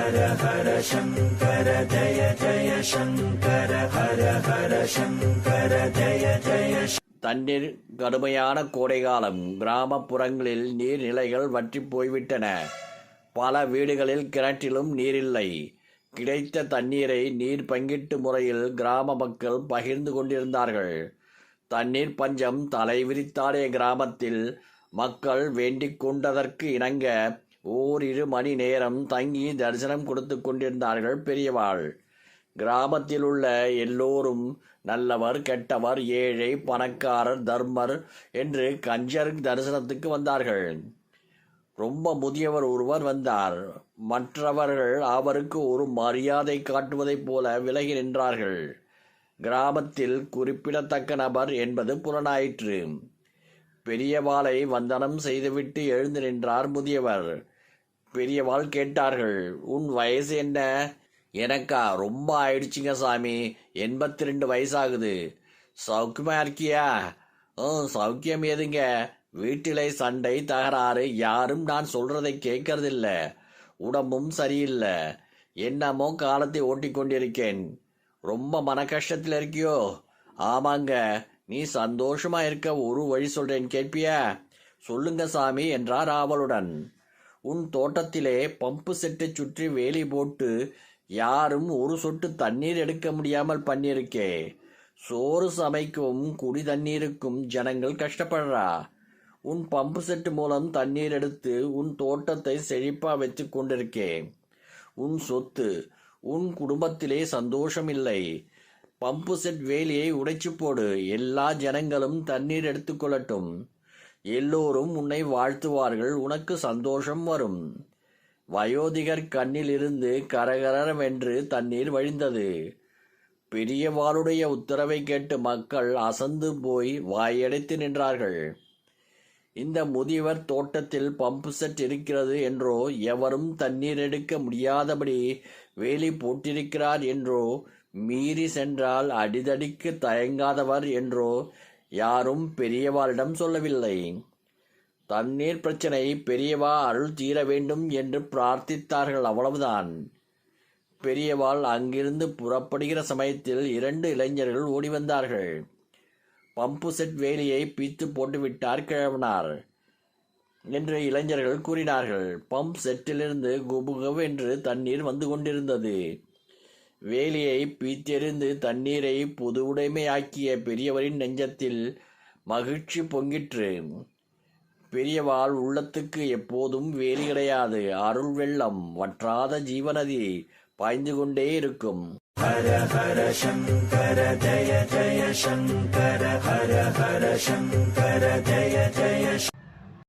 ஹர ஹர சங்கர ஜய ஜய சங்கர ஹர ஹர சங்கர ஜய ஜய தண்ணீர் கடுமையான கோடைகாலம். கிராமப்புறங்களில் நீர்நிலைகள் வற்றி போய்விட்டன. பல வீடுகளில் கிணற்றிலும் நீரில்லை. கிடைத்த தண்ணீரை நீர் பங்கீட்டு முறையில் கிராம மக்கள் பகிர்ந்து கொண்டிருந்தார்கள். தண்ணீர் பஞ்சம் தலைவிரித்தாடிய கிராமத்தில். மக்கள் வேண்டிக் கொண்டதற்கு இணங்க ஓரிரு மணி நேரம் தங்கி தரிசனம் கொடுத்து கொண்டிருந்தார்கள் பெரியவாள். கிராமத்தில் உள்ள எல்லோரும் நல்லவர் கெட்டவர் ஏழை பணக்காரர் தர்மர் என்று கஞ்சர் தரிசனத்துக்கு வந்தார்கள். ரொம்ப முதியவர் ஒருவர் வந்தார். மற்றவர்கள் அவருக்கு ஒரு மரியாதை காட்டுவதைப் போல விலகி நின்றார்கள். கிராமத்தில் குறிப்பிடத்தக்க நபர் என்பது புலனாயிற்று. பெரியவாளை வந்தனம் செய்துவிட்டு எழுந்து நின்றார் முதியவர். பெரியவாள் கேட்டார்கள் உன் வயசு என்ன? எனக்கா ரொம்ப ஆயிடுச்சுங்க சாமி. எண்பத்தி ரெண்டு வயசாகுது. சௌக்கியமா இருக்கியா? ம் சௌக்கியம் எதுங்க? வீட்டிலே சண்டை தகராறு யாரும் நான் சொல்றதை கேட்கறதில்ல. உடம்பும் சரியில்லை. என்னமோ காலத்தை ஓட்டி கொண்டிருக்கேன் ரொம்ப மன கஷ்டத்தில் இருக்கியோ? ஆமாங்க. நீ சந்தோஷமா இருக்க ஒரு வழி சொல்றேன் கேட்பியா? சொல்லுங்க சாமி என்றார் ஆவலுடன். உன் தோட்டத்திலே பம்பு செட்டை சுற்றி வேலி போட்டு யாரும் ஒரு சொட்டு தண்ணீர் எடுக்க முடியாமல் பண்ணியிருக்கே. சோறு சமைக்கும் குடி தண்ணீருக்கும் ஜனங்கள் கஷ்டப்படுறா. உன் பம்பு செட்டு மூலம் தண்ணீர் எடுத்து உன் தோட்டத்தை செழிப்பா வச்சு கொண்டிருக்கே. உன் சொத்து உன் குடும்பத்திலே சந்தோஷம் இல்லை பம்பு செட் வேலியை உடைச்சு போடு. எல்லா ஜனங்களும் தண்ணீர் எடுத்துக்கொள்ளட்டும் எல்லோரும் உன்னை வாழ்த்துவார்கள். உனக்கு சந்தோஷம் வரும். வயோதிகர் கண்ணில் இருந்து கரகரவென்று தண்ணீர் வழிந்தது. பெரியவாளுடைய உத்தரவை கேட்டு மக்கள் அசந்து போய் வாயடைத்து நின்றார்கள். இந்த முதியவர் தோட்டத்தில் பம்பு செட் இருக்கிறது என்றோ எவரும் தண்ணீர் எடுக்க முடியாதபடி வேலி போட்டிருக்கிறார் என்றோ மீறி சென்றால் அடிதடிக்கு தயங்காதவர் என்றோ யாரும் பெரியவாளிடம் சொல்லவில்லை. தண்ணீர் பிரச்சனை பெரியவா அருள் தீர வேண்டும் என்று பிரார்த்தித்தார்கள் அவ்வளவுதான். பெரியவாள் அங்கிருந்து புறப்படுகிற சமயத்தில் இரண்டு இளைஞர்கள் ஓடி வந்தார்கள் பம்பு செட் வேலியை பீத்து போட்டுவிட்டார் கிழவனார் என்று இளைஞர்கள் கூறினார்கள். பம்ப் செட்டிலிருந்து குபுகுவென்று தண்ணீர் வந்து கொண்டிருந்தது. வேலியை பீத்தெறிந்து தண்ணீரை பொது உடைமையாக்கிய பெரியவரின் நெஞ்சத்தில் மகிழ்ச்சி பொங்கிற்று. பெரியவாள் உள்ளத்துக்கு எப்போதும் வேலி கிடையாது. அருள் வெள்ளம் வற்றாத ஜீவநதி பாய்ந்து கொண்டே இருக்கும். ஹர ஹர சங்கர ஜய ஜய சங்கர ஹர ஹர சங்கர ஜய ஜய